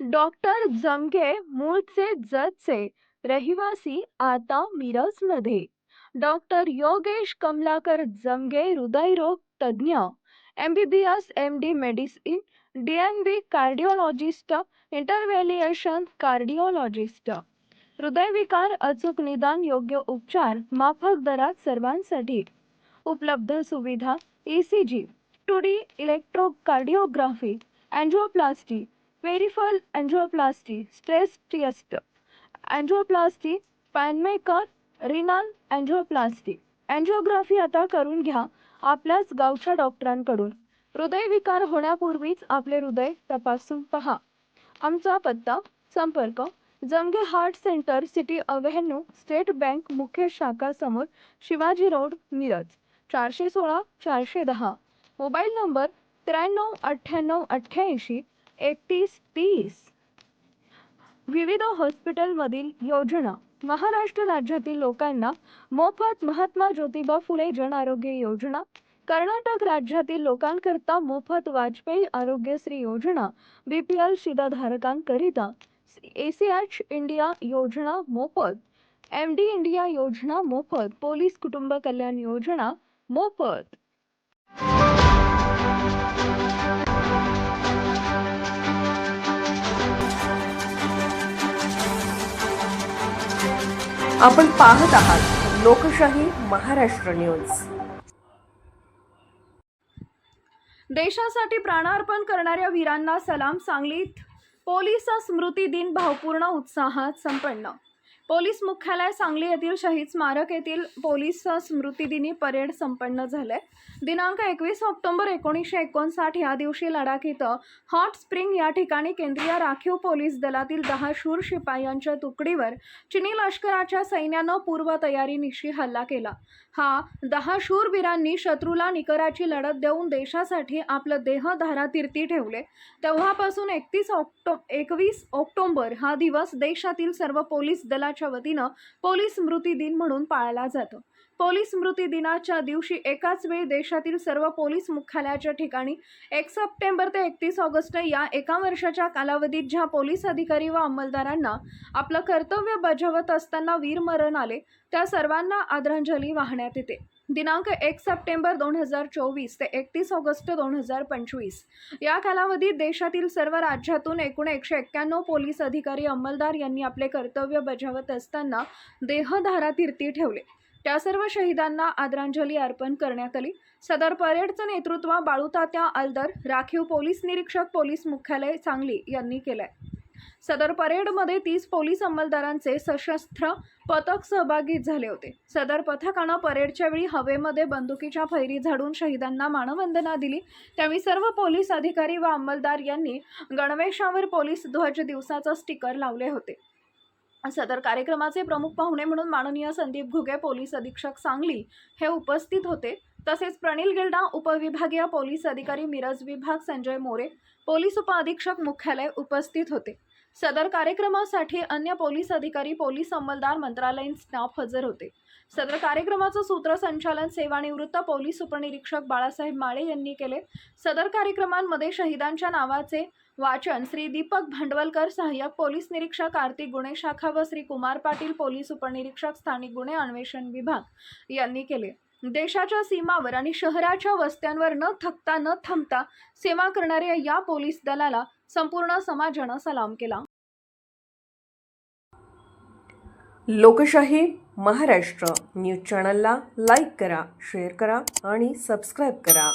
Doctor जमगे मूळचे जतचे रहिवासी आता मिरजमध्ये. डॉक्टर योगेश कमलाकर जमगे हृदयरोग तज्ज्ञ, M B B S, M D medicine, D M B cardiologist cardiologist. हृदयविकार, अचूक निदान, योग्य उपचार, माफक दरात सर्वांसाठी उपलब्ध सुविधा, E C G, two D electrocardiography, angioplasty peripheral angioplasty stress test angioplasty pacemaker renal angioplasty angiography आता करून घ्या आपल्याच गावच्या डॉक्टरांकडून. हृदयविकार होण्यापूर्वीच आपले हृदय तपासून पहा. आमचा पत्ता संपर्क Jamge heart centre city avenue state bank मुख्य शाखा समोर शिवाजी रोड मिरज. चारशे सोळा चारशे दहा. मोबाईल नंबर त्र्याण्णव अठ्ठ्याण्णव अठ्ठ्याऐंशी एकतीस तीस. विविध हॉस्पिटलमधील योजना. महाराष्ट्र राज्यातील लोकांना मोफत महात्मा ज्योतिबा फुले जन आरोग्य योजना. कर्नाटक राज्यातील लोकांकरता मोफत वाजपेयी आरोग्यश्री योजना. बी पी एल शिधाधारकांकरिता ए सी एच इंडिया योजना मोफत. एम डी इंडिया योजना मोफत. पोलीस कुटुंब कल्याण योजना मोफत. आपण पाहत आहात लोकशाही महाराष्ट्र न्यूज. देशासाठी प्राणार्पण करणाऱ्या वीरांना सलाम सांगलीत पोलीस स्मृती दिन भावपूर्ण उत्साहात संपन्न. पोलीस मुख्यालय सांगली येथील शहीद स्मारक येथील पोलीस स्मृतिदिनी परेड संपन्न झाले. दिनांक एकवीस ऑक्टोबर एकोणीसशे एकोणसाठ या दिवशी लडाख इथं हॉट स्प्रिंग या ठिकाणी केंद्रीय राखीव पोलीस दलातील दहा शूर शिपायांच्या तुकडीवर चिनी लष्कराच्या सैन्यानं पूर्वतयारीनिशी हल्ला केला. हा दहा शूरवीरांनी शत्रूला निकराची लढत देऊन देशासाठी आपलं देह धारातीर्ती ठेवले. तेव्हापासून एकतीस ऑक्टो एकवीस ऑक्टोबर हा दिवस देशातील सर्व पोलीस दलाच्या वतीनं पोलीस स्मृती दिन म्हणून पाळला जातो. पोलीस स्मृती दिनाच्या दिवशी एकाच वेळी देशातील सर्व पोलीस मुख्यालयाच्या ठिकाणी एक सप्टेंबर ते एकतीस ऑगस्ट या एका वर्षाच्या कालावधीत ज्या पोलीस अधिकारी व अंमलदारांना आपलं कर्तव्य बजावत असताना वीरमरण आले त्या सर्वांना आदरांजली वाहण्यात येते. दिनांक एक सप्टेंबर दोन हजार चोवीस ते एकतीस ऑगस्ट दोन हजार पंचवीस. या कालावधीत देशातील सर्व राज्यातून एकूण एकशे एक्क्याण्णव पोलीस अधिकारी अंमलदार यांनी आपले कर्तव्य बजावत असताना देहधारातीर्थी ठेवले. त्या सर्व शहीदांना आदरांजली अर्पण करण्यात आली. सदर परेडचं नेतृत्व बाळूतात्या आलदर राखीव पोलीस निरीक्षक पोलीस मुख्यालय सांगली यांनी केलं आहे सदर परेडमध्ये तीस पोलीस अंमलदारांचे सशस्त्र पथक सहभागी झाले होते. सदर पथकानं परेडच्या वेळी हवेमध्ये बंदुकीच्या फैरी झाडून शहीदांना मानवंदना दिली. त्यावेळी सर्व पोलीस अधिकारी व अंमलदार यांनी गणवेशावर पोलीस ध्वज दिवसाचं स्टिकर लावले होते. सदर कार्यक्रमाचे प्रमुख पाहुणे म्हणून माननीय संदीप घुगे पोलीस अधीक्षक सांगली हे उपस्थित होते. तसेच प्रणिल गिल्डा उपविभागीय पोलीस अधिकारी मिरज विभाग संजय मोरे पोलीस उपअधीक्षक मुख्यालय उपस्थित होते. सदर कार्यक्रमासाठी अन्य पोलीस अधिकारी पोलीस अंमलदार मंत्रालयीन स्टाफ हजर होते. सदर कार्यक्रमाचं सूत्रसंचालन सेवानिवृत्त पोलीस उपनिरीक्षक बाळासाहेब माळे यांनी केले. सदर कार्यक्रमांमध्ये शहीदांच्या नावाचे वाचन श्री दीपक भांडवलकर सहाय्यक पोलीस निरीक्षक आरती गुन्हे शाखा व श्री कुमार पाटील पोलीस उपनिरीक्षक स्थानिक गुन्हे अन्वेषण विभाग यांनी केले. देशाच्या सीमावर आणि शहराच्या वस्त्यांवर न थकता न थांबता सेवा करणाऱ्या या पोलीस दलाला संपूर्ण समाजानं सलाम केला. लोकशाही महाराष्ट्र न्यूज चॅनलला लाईक करा शेअर करा आणि सबस्क्राईब करा.